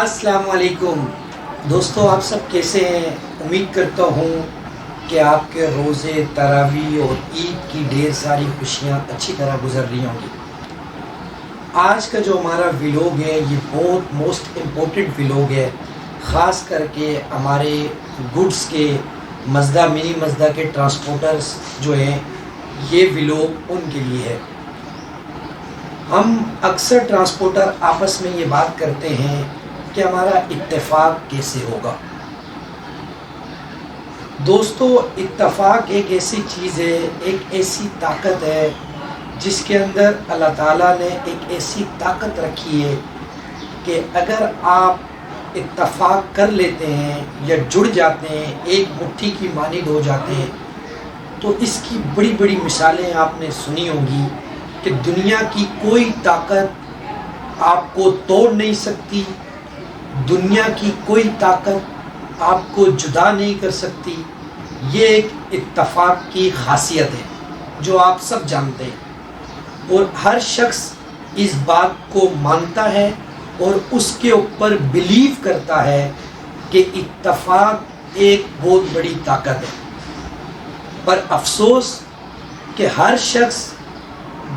السلام علیکم۔ دوستو، آپ سب کیسے ہیں؟ امید کرتا ہوں کہ آپ کے روزے تراوی اور عید کی ڈھیر ساری خوشیاں اچھی طرح گزر رہی ہوں گی۔ آج کا جو ہمارا ویلوگ ہے، یہ بہت موسٹ امپورٹنٹ ویلوگ ہے، خاص کر کے ہمارے گڈس کے، مزدہ منی مزدہ کے ٹرانسپورٹرز جو ہیں، یہ ویلوگ ان کے لیے ہے۔ ہم اکثر ٹرانسپورٹر آپس میں یہ بات کرتے ہیں کہ ہمارا اتفاق کیسے ہوگا؟ دوستو، اتفاق ایک ایسی چیز ہے، ایک ایسی طاقت ہے جس کے اندر اللہ تعالیٰ نے ایک ایسی طاقت رکھی ہے کہ اگر آپ اتفاق کر لیتے ہیں یا جڑ جاتے ہیں، ایک مٹھی کی مانند ہو جاتے ہیں، تو اس کی بڑی بڑی مثالیں آپ نے سنی ہوں گی کہ دنیا کی کوئی طاقت آپ کو توڑ نہیں سکتی دنیا کی کوئی طاقت آپ کو جدا نہیں کر سکتی، یہ ایک اتفاق کی خاصیت ہے جو آپ سب جانتے ہیں۔ اور ہر شخص اس بات کو مانتا ہے اور اس کے اوپر بلیو کرتا ہے کہ اتفاق ایک بہت بڑی طاقت ہے۔ پر افسوس کہ ہر شخص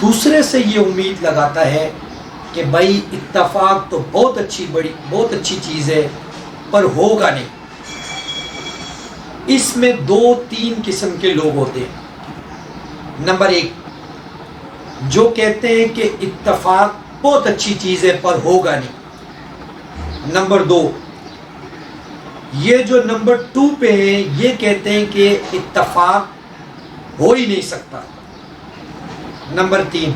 دوسرے سے یہ امید لگاتا ہے کہ بھائی اتفاق تو بہت اچھی بڑی بہت اچھی چیز ہے، پر ہوگا نہیں۔ اس میں دو تین قسم کے لوگ ہوتے ہیں۔ نمبر ایک، جو کہتے ہیں کہ اتفاق بہت اچھی چیز ہے، پر ہوگا نہیں۔ نمبر دو، یہ جو نمبر ٹو پہ ہیں، یہ کہتے ہیں کہ اتفاق ہو ہی نہیں سکتا۔ نمبر تین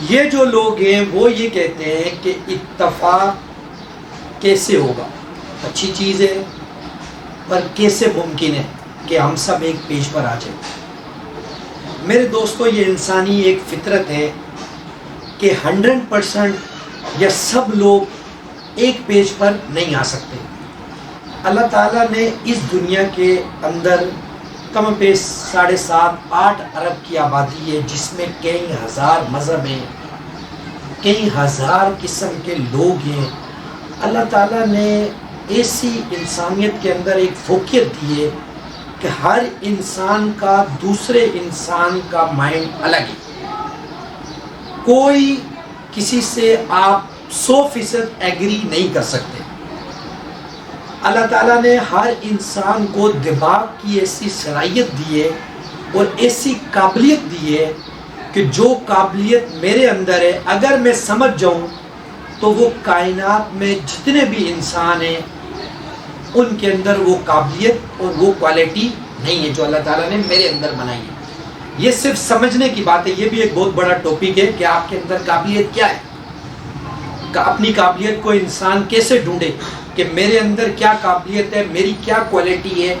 یہ جو لوگ ہیں وہ یہ کہتے ہیں کہ اتفاق کیسے ہوگا؟ اچھی چیز ہے، پر کیسے ممکن ہے کہ ہم سب ایک پیج پر آ جائیں؟ میرے دوستو، یہ انسانی ایک فطرت ہے کہ ہنڈریڈ پرسنٹ یا سب لوگ ایک پیج پر نہیں آ سکتے۔ اللہ تعالیٰ نے اس دنیا کے اندر کم پیش ساڑھے سات، آٹھ ارب کی آبادی ہے، جس میں کئی ہزار مذہب ہیں۔ کئی ہزار قسم کے لوگ ہیں۔ اللہ تعالیٰ نے ایسی انسانیت کے اندر ایک فوقیت دی ہے کہ ہر انسان کا دوسرے انسان کا مائنڈ الگ ہے۔ کوئی کسی سے آپ سو فیصد ایگری نہیں کر سکتے۔ اللہ تعالیٰ نے ہر انسان کو دماغ کی ایسی صلاحیت دی ہے اور ایسی قابلیت دی ہے کہ جو قابلیت میرے اندر ہے، اگر میں سمجھ جاؤں تو وہ کائنات میں جتنے بھی انسان ہیں، ان کے اندر وہ قابلیت اور وہ کوالٹی نہیں ہے جو اللہ تعالیٰ نے میرے اندر بنائی ہے۔ یہ صرف سمجھنے کی بات ہے، یہ بھی ایک بہت بڑا ٹاپک ہے کہ آپ کے اندر قابلیت کیا ہے۔ اپنی قابلیت کو انسان کیسے ڈھونڈے؟ کہ میرے اندر کیا قابلیت ہے، میری کیا کوالٹی ہے،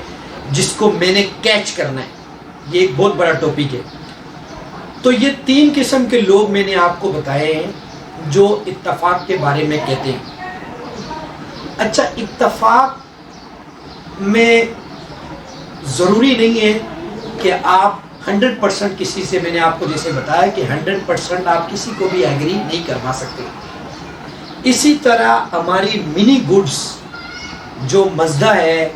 جس کو میں نے کیچ کرنا ہے۔ یہ ایک بہت بڑا ٹاپک ہے۔ تو یہ تین قسم کے لوگ میں نے آپ کو بتائے ہیں جو اتفاق کے بارے میں کہتے ہیں۔ اچھا اتفاق میں ضروری نہیں ہے کہ آپ ہنڈریڈ پرسنٹ کسی سے، میں نے آپ کو جیسے بتایا کہ ہنڈریڈ پرسنٹ آپ کسی کو بھی ایگری نہیں کروا سکتے۔ اسی طرح ہماری منی گڈس جو مزدہ ہے،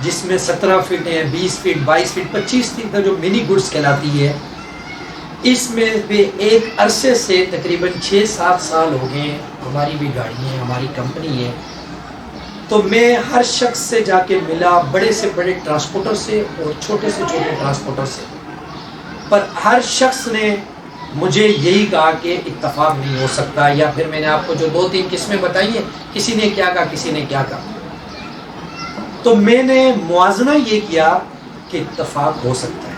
جس میں سترہ فٹ ہے بیس فٹ، بائیس فٹ، پچیس فٹ کا جو منی گڈس کہلاتی ہے، اس میں بھی ایک عرصے سے تقریباً چھ سات سال ہو گئے ہماری بھی گاڑی ہے ہماری کمپنی ہے۔ تو میں ہر شخص سے جا کے ملا، بڑے سے بڑے ٹرانسپورٹر سے اور چھوٹے سے چھوٹے ٹرانسپورٹر سے۔ پر ہر شخص نے مجھے یہی کہا کہ اتفاق نہیں ہو سکتا یا پھر میں نے آپ کو جو دو تین قسمیں بتائی ہیں، کسی نے کیا کہا، کسی نے کیا کہا۔ تو میں نے موازنہ یہ کیا کہ اتفاق ہو سکتا ہے۔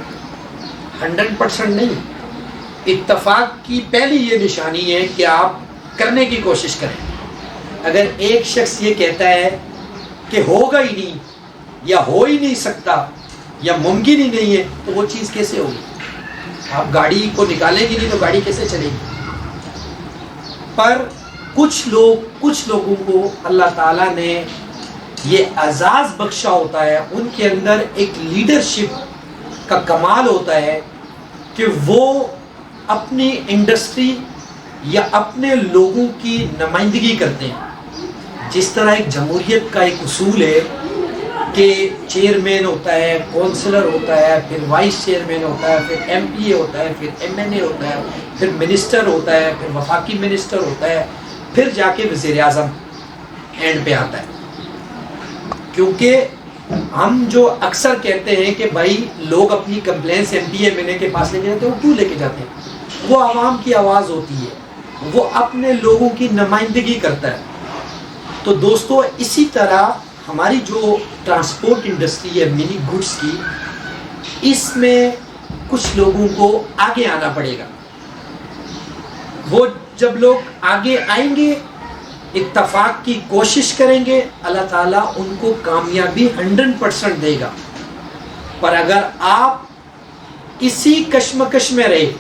ہنڈریڈ پرسینٹ نہیں۔ اتفاق کی پہلی یہ نشانی ہے کہ آپ کرنے کی کوشش کریں۔ اگر ایک شخص یہ کہتا ہے کہ ہوگا ہی نہیں یا ہو ہی نہیں سکتا یا ممکن ہی نہیں ہے، تو وہ چیز کیسے ہوگی؟ آپ گاڑی کو نکالیں گی نہیں تو گاڑی کیسے چلے گی؟ پر کچھ لوگ، کچھ لوگوں کو اللہ تعالیٰ نے یہ اعزاز بخشا ہوتا ہے، ان کے اندر ایک لیڈرشپ کا کمال ہوتا ہے کہ وہ اپنی انڈسٹری یا اپنے لوگوں کی نمائندگی کرتے ہیں۔ جس طرح ایک جمہوریت کا ایک اصول ہے کہ چیئرمین ہوتا ہے کونسلر ہوتا ہے، پھر وائس چیئرمین ہوتا ہے، پھر ایم پی اے ہوتا ہے، پھر ایم این اے ہوتا ہے، پھر منسٹر ہوتا ہے، پھر وفاقی منسٹر ہوتا ہے، پھر جا کے وزیر اعظم اینڈ پہ آتا ہے۔ کیونکہ ہم جو اکثر کہتے ہیں کہ بھائی لوگ اپنی complaints M P A M N A کے پاس لے کے جاتے ہیں، وہ کیوں لے کے جاتے ہیں؟ وہ عوام کی آواز ہوتی ہے، وہ اپنے لوگوں کی نمائندگی کرتا ہے۔ تو دوستو، اسی طرح ہماری جو ٹرانسپورٹ انڈسٹری ہے منی گڈس کی، اس میں کچھ لوگوں کو آگے آنا پڑے گا۔ وہ جب لوگ آگے آئیں گے، اتفاق کی کوشش کریں گے، اللہ تعالیٰ ان کو کامیابی ہنڈریڈ پرسنٹ دے گا۔ پر اگر آپ اسی کشمکش میں رہے،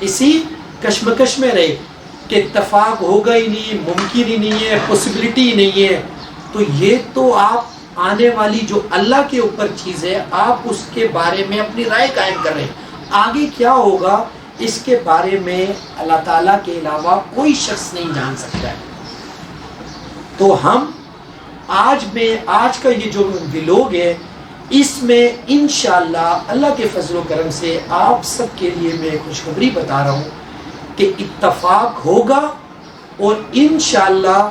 اسی کشمکش میں رہے کہ اتفاق ہوگا ہی نہیں، ممکن ہی نہیں ہے پاسبلٹی ہی نہیں ہے تو یہ تو آپ آنے والی جو اللہ کے اوپر چیز ہے، آپ اس کے بارے میں اپنی رائے قائم کر رہے ہیں۔ آگے کیا ہوگا؟ اس کے بارے میں اللہ تعالیٰ کے علاوہ کوئی شخص نہیں جان سکتا ہے۔ تو ہم آج میں، آج کا یہ جو ویلوگ ہے، اس میں انشاءاللہ اللہ کے فضل و کرم سے آپ سب کے لیے میں خوشخبری بتا رہا ہوں کہ اتفاق ہوگا اور انشاءاللہ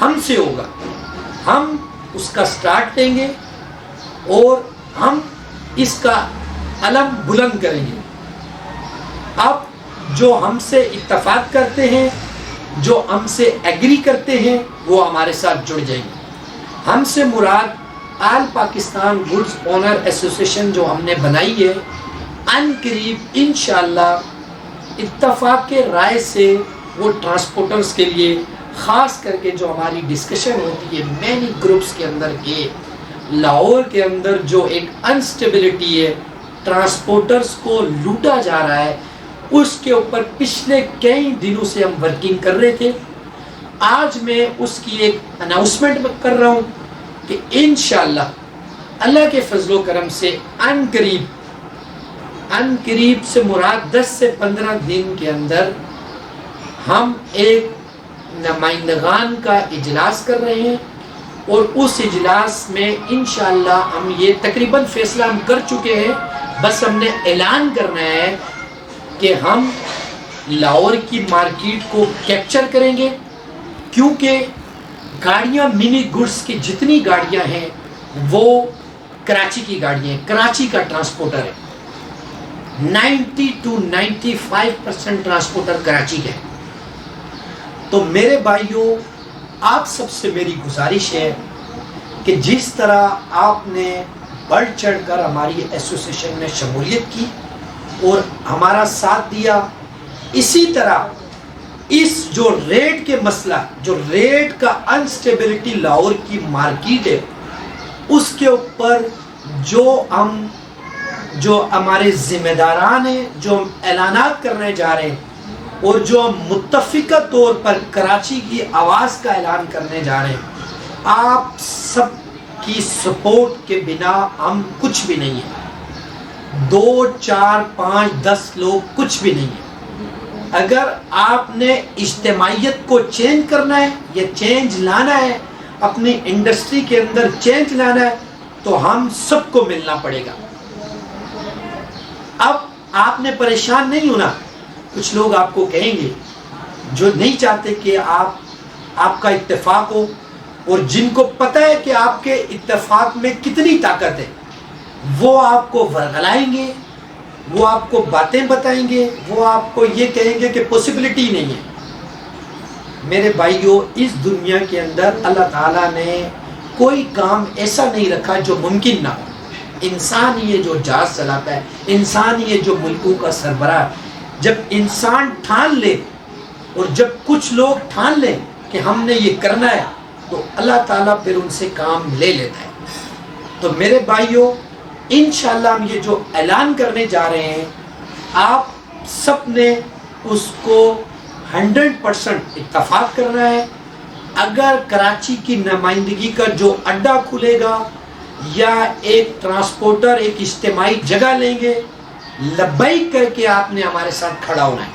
ہم سے ہوگا۔ ہم اس کا سٹارٹ دیں گے اور ہم اس کا علم بلند کریں گے۔ اب جو ہم سے اتفاق کرتے ہیں، جو ہم سے ایگری کرتے ہیں، وہ ہمارے ساتھ جڑ جائیں گے۔ ہم سے مراد all Pakistan goods owner association جو ہم نے بنائی ہے، ان قریب انشاءاللہ اتفاق کے رائے سے وہ ٹرانسپورٹرز کے لیے خاص کر کے جو ہماری ڈسکشن ہوتی ہے مینی گروپس کے اندر کے لاہور کے اندر جو ایک انسٹیبلٹی ہے ٹرانسپورٹرز کو لوٹا جا رہا ہے، اس کے اوپر پچھلے کئی دنوں سے ہم ورکنگ کر رہے تھے۔ آج میں اس کی ایک اناؤنسمنٹ کر رہا ہوں کہ انشاءاللہ، اللہ کے فضل و کرم سے ان قریب ان قریب سے مراد دس سے پندرہ دن کے اندر ہم ایک نمائندگان کا اجلاس کر رہے ہیں اور اس اجلاس میں انشاءاللہ ہم یہ تقریباً فیصلہ ہم کر چکے ہیں۔ بس ہم نے اعلان کرنا ہے کہ ہم لاہور کی مارکیٹ کو کیپچر کریں گے، کیونکہ گاڑیاں منی گڈس کی جتنی گاڑیاں ہیں، وہ کراچی کی گاڑیاں ہیں۔ کراچی کا ٹرانسپورٹر ہے۔ Ninety two ninety five percent transporter Karachi کے ہیں۔ تو میرے بھائیوں آپ سب سے میری گزارش ہے کہ جس طرح آپ نے بڑھ چڑھ کر ہماری ایسوسیشن میں شمولیت کی اور ہمارا ساتھ دیا، اسی طرح اس جو ریٹ کے مسئلہ، جو ریٹ کا انسٹیبلٹی لاہور کی مارکیٹ ہے، اس کے اوپر جو ہم، جو ہمارے ذمہ داران ہیں، جو ہم اعلانات کرنے جا رہے ہیں اور جو متفقہ طور پر کراچی کی آواز کا اعلان کرنے جا رہے ہیں، آپ سب کی سپورٹ کے بنا ہم کچھ بھی نہیں ہیں۔ دو، چار، پانچ، دس لوگ کچھ بھی نہیں ہیں۔ اگر آپ نے اجتماعیت کو چینج کرنا ہے یا چینج لانا ہے، اپنی انڈسٹری کے اندر چینج لانا ہے، تو ہم سب کو ملنا پڑے گا۔ اب آپ نے پریشان نہیں ہونا۔ کچھ لوگ آپ کو کہیں گے جو نہیں چاہتے کہ آپ آپ کا اتفاق ہو اور جن کو پتہ ہے کہ آپ کے اتفاق میں کتنی طاقت ہے، وہ آپ کو ورگلائیں گے، وہ آپ کو باتیں بتائیں گے، وہ آپ کو یہ کہیں گے کہ پوسیبلٹی نہیں ہے۔ میرے بھائیوں اس دنیا کے اندر اللہ تعالیٰ نے کوئی کام ایسا نہیں رکھا جو ممکن نہ ہو۔ انسان یہ جو جہاز چلاتا ہے، انسان یہ جو ملکوں کا سربراہ جب انسان ٹھان لے اور جب کچھ لوگ ٹھان لیں کہ ہم نے یہ کرنا ہے، تو اللہ تعالیٰ پھر ان سے کام لے لیتا ہے۔ تو میرے بھائیوں، انشاءاللہ ہم یہ جو اعلان کرنے جا رہے ہیں، آپ سب نے اس کو ہنڈریڈ پرسنٹ اتفاق کرنا ہے۔ اگر کراچی کی نمائندگی کا جو اڈا کھلے گا یا ایک ٹرانسپورٹر، ایک اجتماعی جگہ لیں گے لبائی کر کے آپ نے ہمارے ساتھ کھڑا ہونا ہے۔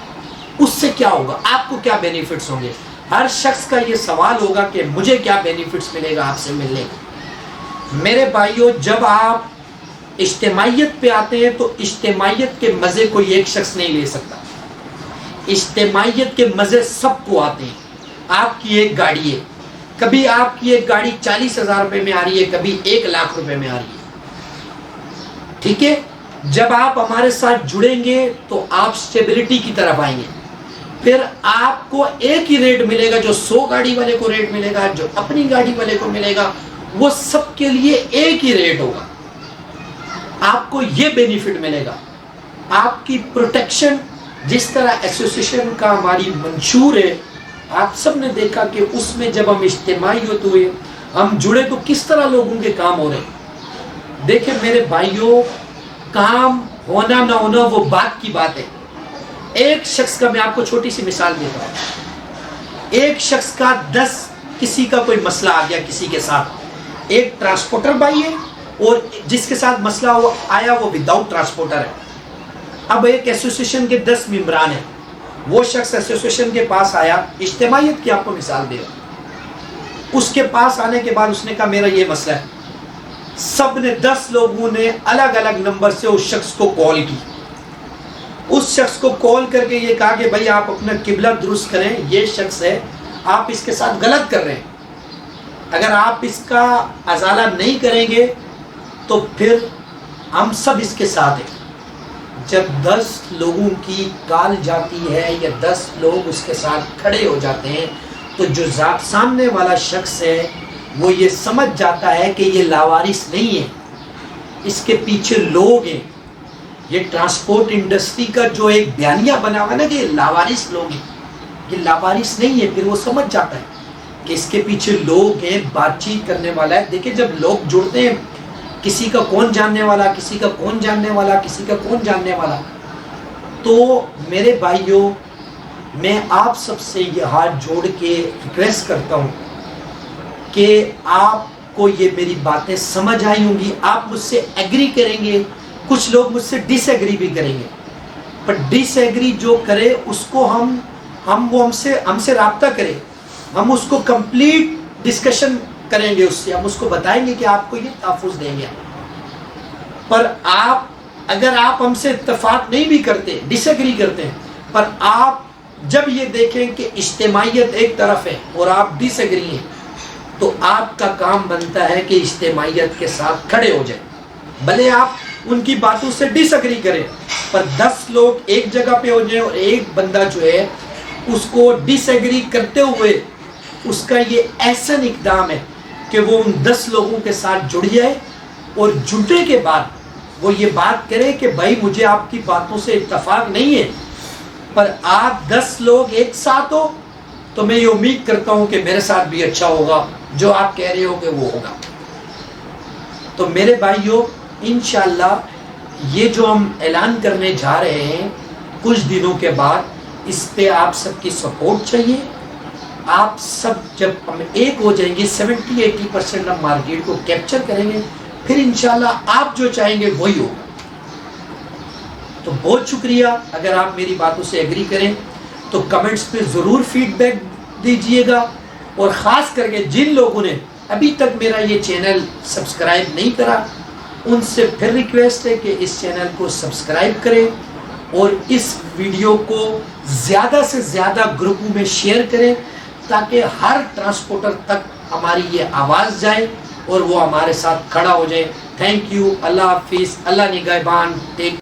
اس سے کیا ہوگا؟ آپ کو کیا بینیفٹس ہوں گے؟ ہر شخص کا یہ سوال ہوگا کہ مجھے کیا بینیفٹس ملے گا آپ سے ملنے کا میرے بھائیوں جب آپ اجتماعیت پہ آتے ہیں تو اجتماعیت کے مزے کو ایک شخص نہیں لے سکتا۔ اجتماعیت کے مزے سب کو آتے ہیں۔ آپ کی ایک گاڑی ہے۔ کبھی آپ کی ایک گاڑی چالیس ہزار روپے میں آ رہی ہے، کبھی ایک لاکھ روپے میں آ رہی ہے۔ ٹھیک ہے؟ جب آپ ہمارے ساتھ جڑیں گے تو آپ سٹیبلٹی کی طرف آئیں گے۔ پھر آپ کو ایک ہی ریٹ ملے گا جو سو گاڑی والے کو ریٹ ملے گا، جو اپنی گاڑی والے کو ملے گا، وہ سب کے لیے ایک ہی ریٹ ہوگا۔ آپ کو یہ بینیفٹ ملے گا۔ آپ کی پروٹیکشن جس طرح ایسوسیشن کا ہماری منشور ہے، آپ سب نے دیکھا کہ اس میں جب ہم اجتماعی ہوتے ہوئے ہم جڑے تو کس طرح لوگوں کے کام ہو رہے دیکھیں میرے بھائیوں کام ہونا نہ ہونا وہ بات کی بات ہے۔ ایک شخص کا میں آپ کو چھوٹی سی مثال دیتا ہوں۔ ایک شخص کا دس کسی کا کوئی مسئلہ آ گیا کسی کے ساتھ۔ ایک ٹرانسپورٹر بھائی ہے اور جس کے ساتھ مسئلہ وہ آیا وہ وداؤٹ ٹرانسپورٹر ہے۔ اب ایک ایسوسیشن کے دس ممبران ہیں۔ وہ شخص ایسوسیشن کے پاس آیا۔ اجتماعیت کی آپ کو مثال دے رہا اس کے پاس آنے کے بعد اس نے کہا، میرا یہ مسئلہ ہے۔ سب نے دس لوگوں نے الگ الگ نمبر سے اس شخص کو کال کی۔ اس شخص کو کال کر کے یہ کہا کہ بھائی آپ اپنا قبلہ درست کریں، یہ شخص ہے، آپ اس کے ساتھ غلط کر رہے ہیں۔ اگر آپ اس کا ازالہ نہیں کریں گے تو پھر ہم سب اس کے ساتھ ہیں۔ جب دس لوگوں کی کال جاتی ہے یا دس لوگ اس کے ساتھ کھڑے ہو جاتے ہیں، تو جو سامنے والا شخص ہے وہ یہ سمجھ جاتا ہے کہ یہ لاوارث نہیں ہے اس کے پیچھے لوگ ہیں۔ یہ ٹرانسپورٹ انڈسٹری کا جو ایک بیانیہ بنا ہوا نا کہ یہ لاوارث لوگ ہیں۔ یہ لاوارث نہیں ہے پھر وہ سمجھ جاتا ہے کہ اس کے پیچھے لوگ ہیں، بات چیت کرنے والا ہے۔ دیکھیں جب لوگ جڑتے ہیں، کسی کا کون جاننے والا، کسی کا کون جاننے والا، کسی کا کون جاننے والا۔ تو میرے بھائیوں، میں آپ سب سے یہ ہاتھ جوڑ کے ریکویسٹ کرتا ہوں۔ کہ آپ کو یہ میری باتیں سمجھ آئی ہوں گی، آپ مجھ سے ایگری کریں گے، کچھ لوگ مجھ سے ڈس ایگری بھی کریں گے۔ پر ڈس ایگری جو کرے، اس کو ہم ہم وہ ہم سے ہم سے رابطہ کریں۔ ہم اس کو کمپلیٹ ڈسکشن کریں گے اس سے۔ ہم اس کو بتائیں گے کہ آپ کو یہ تحفظ دیں گے۔ پر آپ، اگر آپ ہم سے اتفاق نہیں بھی کرتے ڈس ایگری کرتے ہیں پر آپ جب یہ دیکھیں کہ اجتماعیت ایک طرف ہے اور آپ ڈس ایگری ہیں تو آپ کا کام بنتا ہے کہ اجتماعیت کے ساتھ کھڑے ہو جائیں۔ بھلے آپ ان کی باتوں سے ڈس ایگری کریں، پر دس لوگ ایک جگہ پہ ہو جائیں اور ایک بندہ جو ہے، اس کو ڈس ایگری کرتے ہوئے اس کا یہ ایسا اقدام ہے کہ وہ ان دس لوگوں کے ساتھ جڑ جائے اور جڑنے کے بعد وہ یہ بات کرے کہ بھائی مجھے آپ کی باتوں سے اتفاق نہیں ہے، پر آپ دس لوگ ایک ساتھ ہو تو میں یہ امید کرتا ہوں کہ میرے ساتھ بھی اچھا ہوگا۔ جو آپ کہہ رہے ہو کہ وہ ہوگا۔ تو میرے بھائیوں انشاءاللہ یہ جو ہم اعلان کرنے جا رہے ہیں، کچھ دنوں کے بعد اس پہ آپ سب کی سپورٹ چاہیے۔ آپ سب جب ہم ایک ہو جائیں گے، سیونٹی ایٹی پرسینٹ ہم مارکیٹ کو کیپچر کریں گے۔ پھر انشاءاللہ آپ جو چاہیں گے وہی ہوگا۔ تو بہت شکریہ۔ اگر آپ میری باتوں سے ایگری کریں، تو کمنٹس پہ ضرور فیڈ بیک دیجیے گا۔ اور خاص کر کے جن لوگوں نے ابھی تک میرا یہ چینل سبسکرائب نہیں کرا، ان سے پھر ریکویسٹ ہے کہ اس چینل کو سبسکرائب کریں اور اس ویڈیو کو زیادہ سے زیادہ گروپوں میں شیئر کریں تاکہ ہر ٹرانسپورٹر تک ہماری یہ آواز جائے اور وہ ہمارے ساتھ کھڑا ہو جائے۔ تھینک یو اللہ حافظ. اللہ نگہبان. ٹیک